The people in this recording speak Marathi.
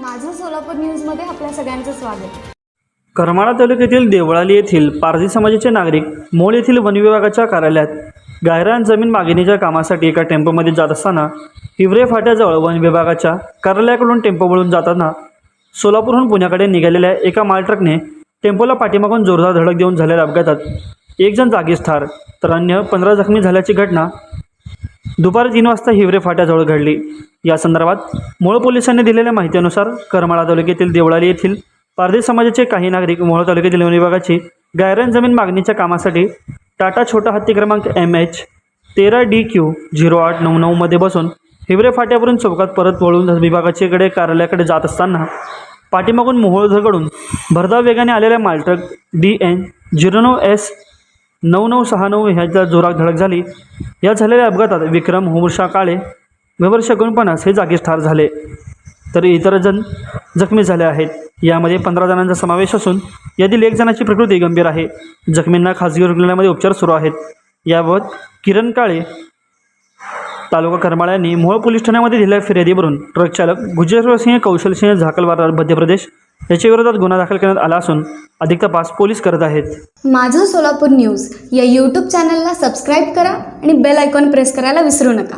माझं सोलापूर न्यूजमध्ये आपल्या सगळ्यांचं स्वागत. करमाळा तालुक्यातील देवळाली येथील पारधी समाजाचे नागरिक मोळ येथील वन विभागाच्या कार्यालयात गायरान जमीन मागणीच्या कामासाठी एका टेम्पोमध्ये जात असताना हिवरे फाट्याजवळ वन विभागाच्या कार्यालयाकडून टेम्पो वळून जाताना सोलापूरहून पुण्याकडे निघालेल्या एका माल ट्रकने टेम्पोला पाठीमागून जोरदार धडक देऊन झालेल्या अपघातात एक जण जागीच ठार तर अन्य पंधरा जखमी झाल्याची घटना दुपारी तीन वाजता हिवरे फाट्याजवळ घडली. या संदर्भात मूळ पोलिसांनी दिलेल्या माहितीनुसार करमाळा तालुक्यातील देवळाली येथील पारधी समाजाचे काही नागरिक मोहोळ तालुक्यातील वन विभागाची गायरन जमीन मागणीच्या कामासाठी टाटा छोटा हत्ती क्रमांक एम एच तेरा डी क्यू झिरो आठ नऊ नऊमध्ये बसून हिवरे फाट्यावरून चौकात परत वळून विभागाचेकडे कार्यालयाकडे जात असताना पाठीमागून मोहोळकडून भरधाव वेगाने आलेल्या मालट्रक डी एन झिरो नऊ एस नऊ नऊ सहा नऊ ह्याच्या जोरात धडक झाली. या झालेल्या अपघातात विक्रम हुमशा काळे वर्ष एकोणपन्नास हे जागीच ठार झाले. तर इतर जण जखमी झाले आहेत. यामध्ये पंधरा जणांचा समावेश असून यातील एक जणाची प्रकृती गंभीर आहे. जखमींना खाजगी रुग्णालयामध्ये उपचार सुरू आहेत. याबाबत किरण काळे तालुका करमाळ्यांनी मूळ मोहोळ पोलीस ठाण्यामध्ये दिलेल्या फिर्यादीवरून ट्रक चालक गुजरसिंह कौशलसिंह झाकलवार मध्य प्रदेश याच्या विरोधात गुन्हा दाखल करण्यात आला असून अधिक तपास पोलीस करत आहेत. माझं सोलापूर न्यूज या यूट्यूब चॅनलला सबस्क्राईब करा आणि बेल आयकॉन प्रेस करायला विसरू नका.